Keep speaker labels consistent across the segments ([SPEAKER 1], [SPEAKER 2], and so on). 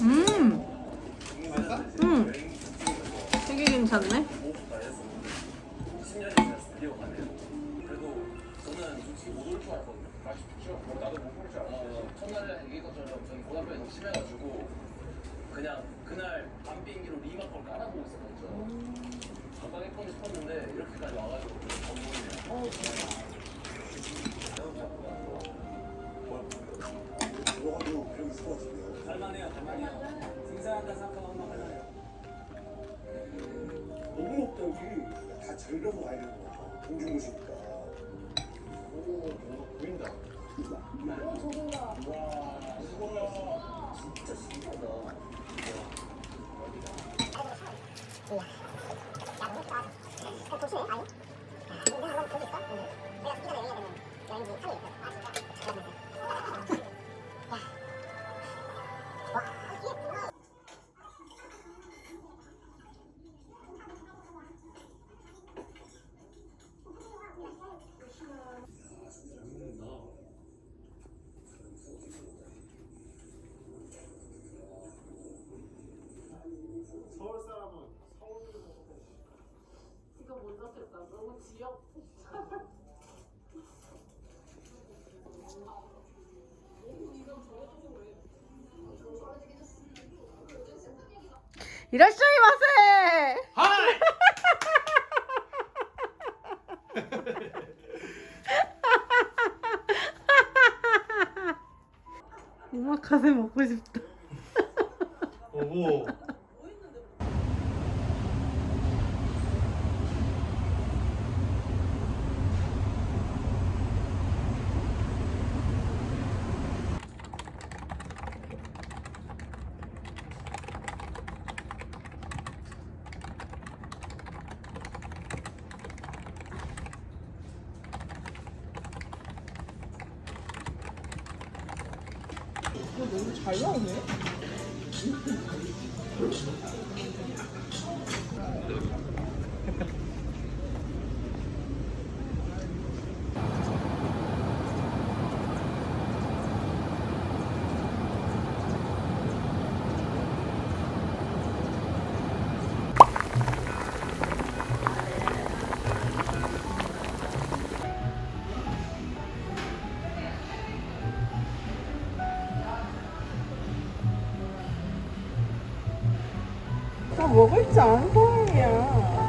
[SPEAKER 1] 음, 음. 되게 괜찮네.
[SPEAKER 2] 목욕도 다 했었는데 10년이 지나서 드디어 가네요. 그래도 저는 솔직히 못올줄 알았거든요. 아쉽죠? 나도 못올줄 알았어요. 첫날에 얘기한 것처럼 저는 고등학교에서 심해가지고 그냥 그날 밤 비행기로 리마 걸 깔아보고 있었거든요. 건강했건 싶었는데 이렇게까지 와가지고 좀 덤보이네요.
[SPEAKER 3] 그런 있을 것 같은데요.
[SPEAKER 4] 할만해요, 할만해요. 생산한다 생각하면 할만해요.
[SPEAKER 3] 너무 높다 여기. 다 즐겨서 가야 되는 것 같아. 동중도시니까. 오, 보인다. 와, 진짜 신기하다. 서울
[SPEAKER 1] 이라시아이 마세! 오마카세 먹고 싶 다.
[SPEAKER 4] 오고.
[SPEAKER 1] 나 먹을 줄 아는 사람이야.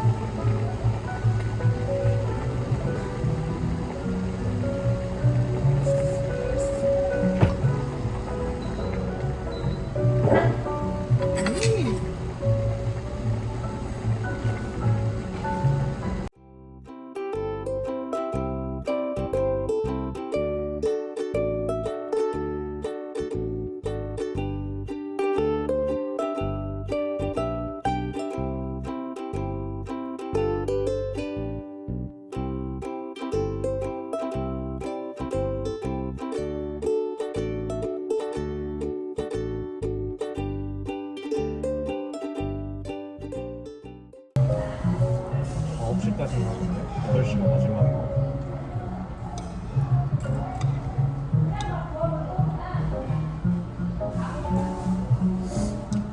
[SPEAKER 4] 나오는데 여덟 시가 마지막.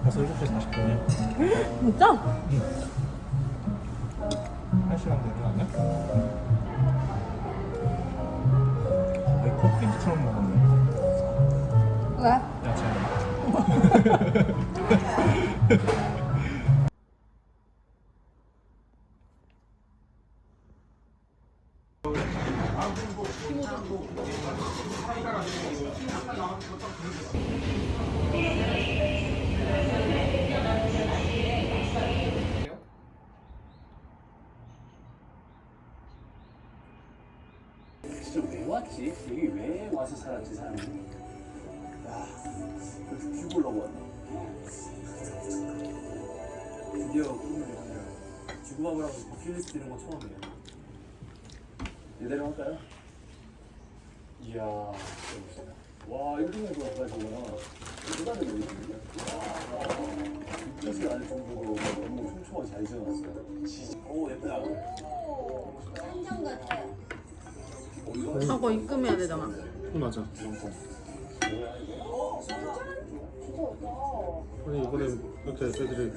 [SPEAKER 4] 벌써 7시 40분이야.
[SPEAKER 1] 진짜?
[SPEAKER 4] 한 시간 되지 않냐? 거의 커피처럼 먹었네.
[SPEAKER 1] 왜?
[SPEAKER 4] 야채.
[SPEAKER 2] 왔지? 여기 왜 와서 살았지 사람이? 야, 보려고 왔네. 드디어 꿈을 이루네요. 지구마블 하고 버킷리스트 이런 거 처음이에요. 이대로 할까요? 이야, 여기 와, 이거 정도 가까이 보구나. 대단해 보이거든요. 뜻이 날 정도로 너무 촘촘하게 잘 지어놨어요. 오, 예쁘다.
[SPEAKER 1] 하고 입금해야 되잖아.
[SPEAKER 4] 맞아.
[SPEAKER 2] 오,
[SPEAKER 5] 아니 이번에 이렇게 애들이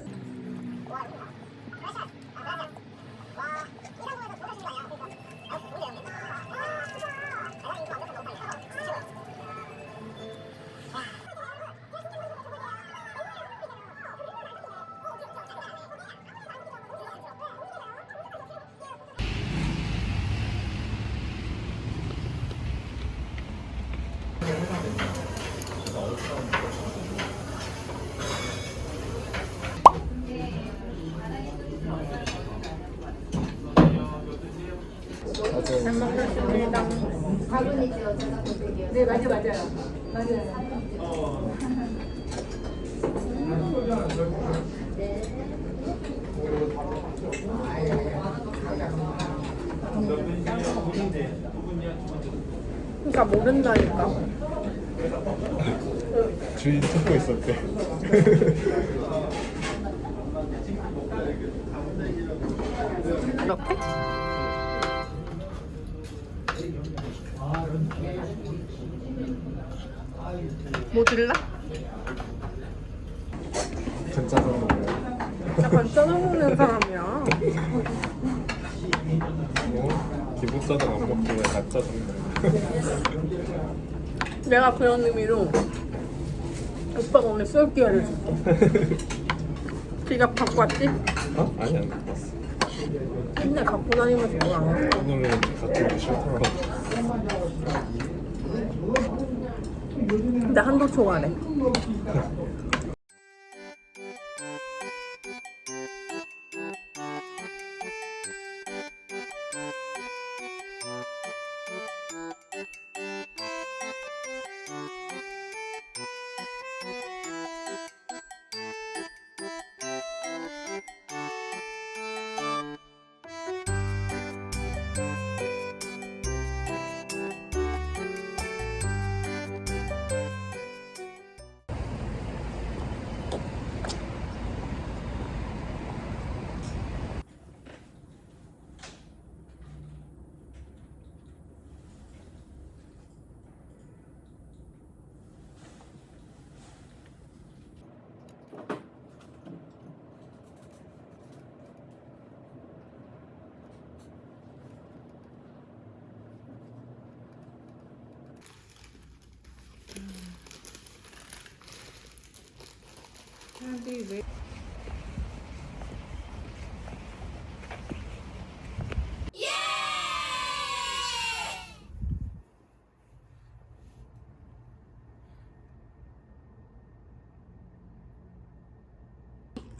[SPEAKER 1] 네 맞아 맞아요. 맞아요. 그러니까 모른다니까.
[SPEAKER 4] 주인 찾고 있었대.
[SPEAKER 1] 이렇게? 뭐 들라?
[SPEAKER 4] 진짜로 먹어.
[SPEAKER 1] 약간 짜증내는 사람이야.
[SPEAKER 4] 어? 기본 짜장 안 먹고 왜 가짜장 먹어?
[SPEAKER 1] 내가 그런 의미로 오빠가 오늘 쏠 기회를 줄게. 지갑 갖고 왔지?
[SPEAKER 4] 어? 아니 안 먹었어.
[SPEAKER 1] 맨날 갖고 다니면서 뭐안 했어.
[SPEAKER 4] 오늘은 갖고 오기 싫더라고.
[SPEAKER 1] 근데 한도 초과래.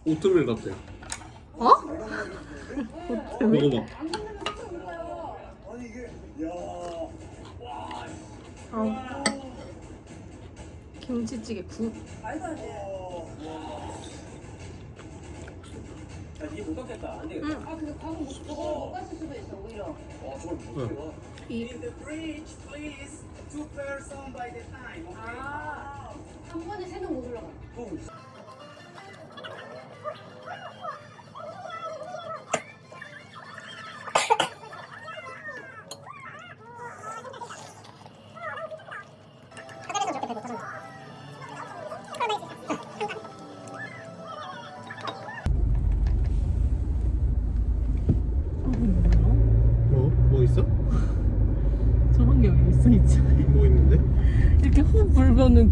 [SPEAKER 5] 오트밀 같아
[SPEAKER 1] 어?
[SPEAKER 5] 먹어봐
[SPEAKER 3] 아.
[SPEAKER 1] 김치찌개 국.
[SPEAKER 2] 니못 갖겠다. 안 되겠다.
[SPEAKER 1] 응.
[SPEAKER 6] 아, 근데 과거 못, 저걸 못 갔을 수도 있어, 오히려.
[SPEAKER 2] 와, 저걸 못 해요.
[SPEAKER 1] 이
[SPEAKER 7] In the fridge, please. Two person by the time. Okay.
[SPEAKER 6] 아, 한 번에 세명못 올라가.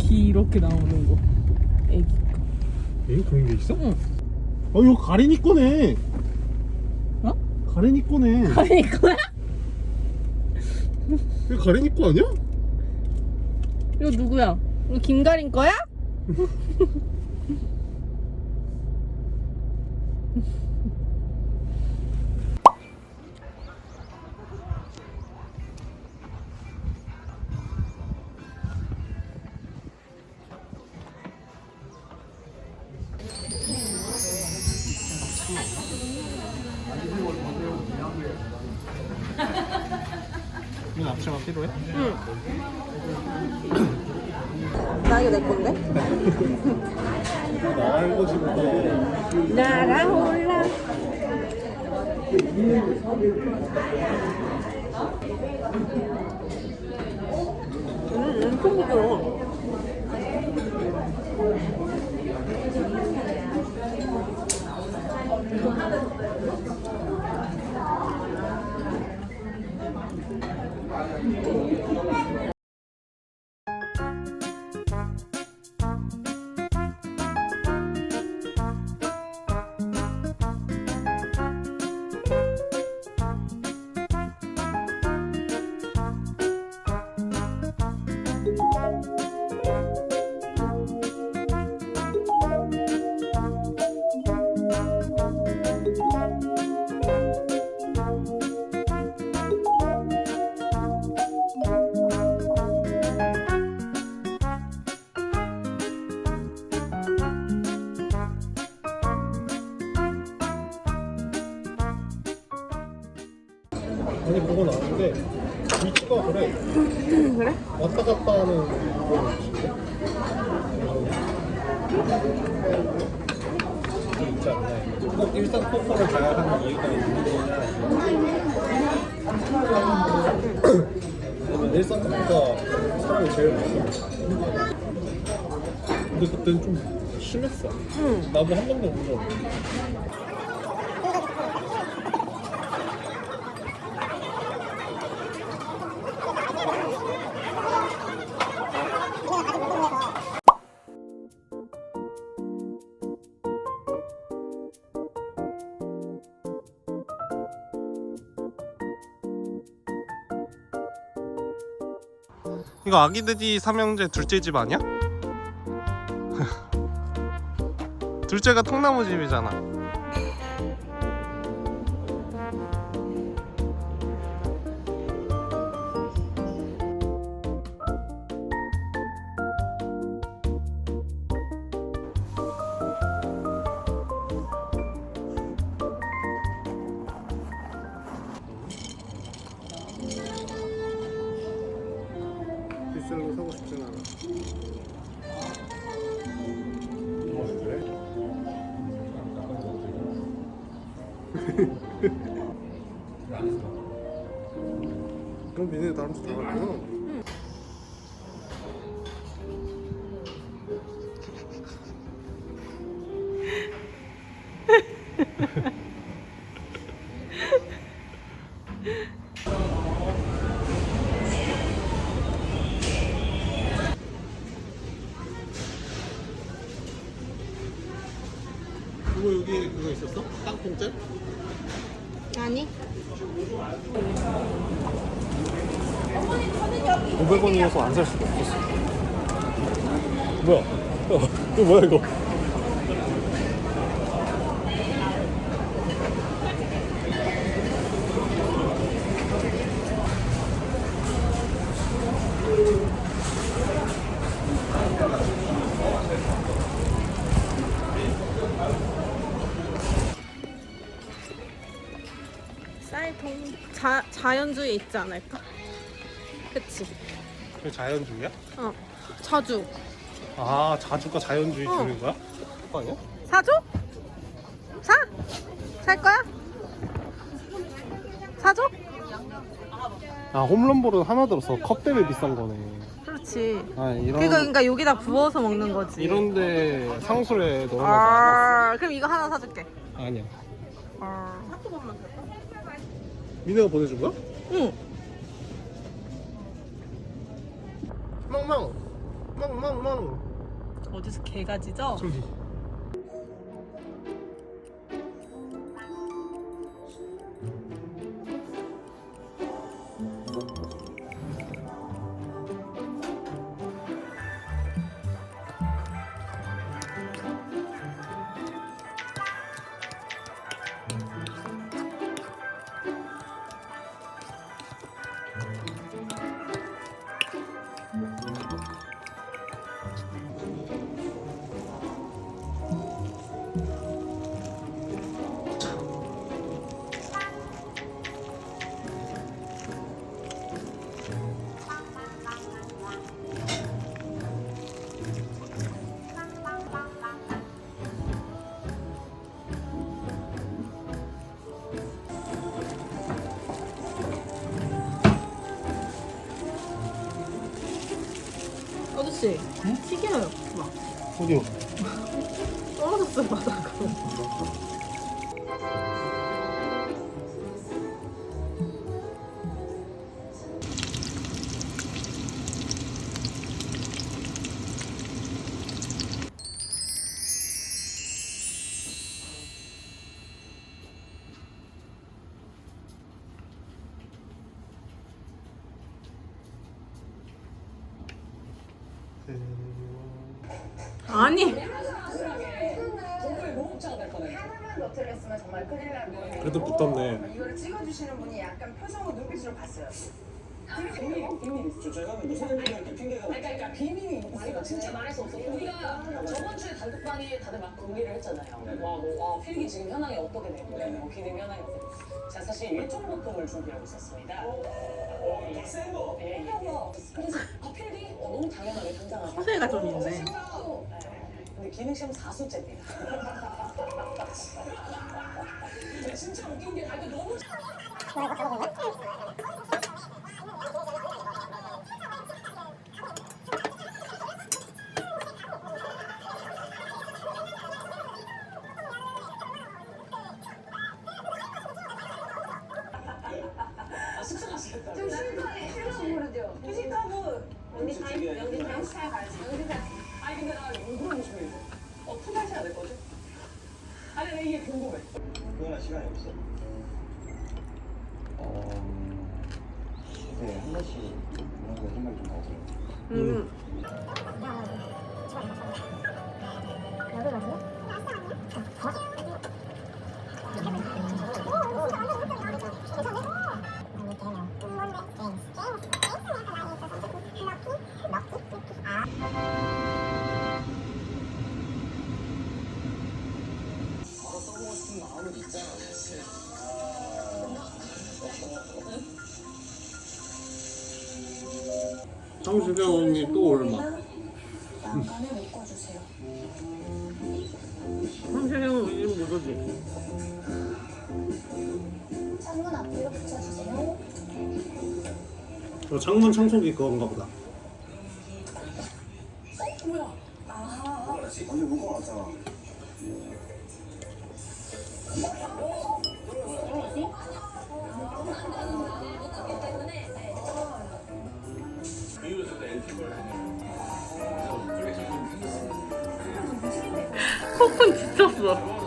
[SPEAKER 1] 이렇게 나오는 거. 애기.
[SPEAKER 5] 에? 그런 게 있어?
[SPEAKER 1] 응.
[SPEAKER 5] 어 이거 가린이 거네
[SPEAKER 1] 어?
[SPEAKER 5] 가린이 거네
[SPEAKER 1] 아니 이거야?
[SPEAKER 5] 이거 가린이 거 아니야?
[SPEAKER 1] 이거 누구야? 이거 김가린 거야?
[SPEAKER 5] 앞치마 필요해?
[SPEAKER 1] 응. 나 이거 내 건데?
[SPEAKER 5] 나 알고 싶은데
[SPEAKER 1] 날아올라. 음, 엄청 부드러워.
[SPEAKER 5] 일산 포커가 사람이 제일 많아 근데 그때는 좀 심했어
[SPEAKER 1] 응.
[SPEAKER 5] 나도 한 번도 본적 없어
[SPEAKER 8] 이거 아기 돼지 삼형제 둘째 집 아니야? 둘째가 통나무 집이잖아.
[SPEAKER 5] 그럼 니네 다음 주다 갔구나 그 500원이어서 안 살 수가 없었어. 뭐야? 어, 이거 뭐야 이거?
[SPEAKER 1] 쌀통 자 자연주의 있지 않을까?
[SPEAKER 5] 그게 자연주의야?
[SPEAKER 1] 어. 자주.
[SPEAKER 5] 아 자주가 자연주의
[SPEAKER 1] 어.
[SPEAKER 5] 주는 거야? 그거 아니야?
[SPEAKER 1] 사줘? 사? 살 거야? 사줘?
[SPEAKER 5] 아 홈런볼은 하나 들어서 컵 때문에 비싼 거네
[SPEAKER 1] 그렇지.
[SPEAKER 5] 아 이런
[SPEAKER 1] 그거 그러니까 여기다 부어서 먹는 거지.
[SPEAKER 5] 이런데 상술에 넣어놔서
[SPEAKER 1] 아, 그럼 이거 하나 사줄게.
[SPEAKER 5] 아니야
[SPEAKER 1] 아.
[SPEAKER 5] 미네가 보내준 거야?
[SPEAKER 1] 응.
[SPEAKER 5] 망망 망망망
[SPEAKER 1] 어디서 개가지죠?
[SPEAKER 5] 저기
[SPEAKER 1] 아저씨, 튀겨요. 막
[SPEAKER 5] 어디요?
[SPEAKER 1] 떨어졌어 바닥으로. 아니.
[SPEAKER 5] 그래도 붙었네
[SPEAKER 9] 이거를 찍어주시는 분이 약간 표정을 눈빛으로 봤어요.
[SPEAKER 2] 저 제가 무슨 일이냐 핑계가
[SPEAKER 9] 그러니까 비밀이 있어요. 진짜 말할 수 없어. 우리가 저번 주에
[SPEAKER 10] 단톡방에 다들 막 공개를 했잖아요. 와, 뭐, 와, 필기 지금 현황이 어떻게 되고, 뭐, 기능 현황이 어떻게 되고. 제가 사실 일종 목표를 준비하고 있었습니다.
[SPEAKER 11] 센 거.
[SPEAKER 10] 예, 예. 그래서 아, 필기 어, 너무 당연하게 당장하고.
[SPEAKER 1] 허세가 좀 있네.
[SPEAKER 10] 네. 근데 기능 시험 4수째입니다. 진짜 웃긴 게, 아, 이거 너무 아, 이게 궁금해.
[SPEAKER 12] 그거나 시간이 없어. 어, 네, 한 번씩 그런 거 생각이 좀 나서.
[SPEAKER 1] 음.
[SPEAKER 5] 성시경 언니 또 얼마?
[SPEAKER 9] 난간을 묶어주세요
[SPEAKER 1] 황세경은 이름 모르지.
[SPEAKER 9] 창문 앞으로 붙여주세요
[SPEAKER 2] 저 창문 청소기 그건가 보다.
[SPEAKER 1] 폭풍 지쳤어.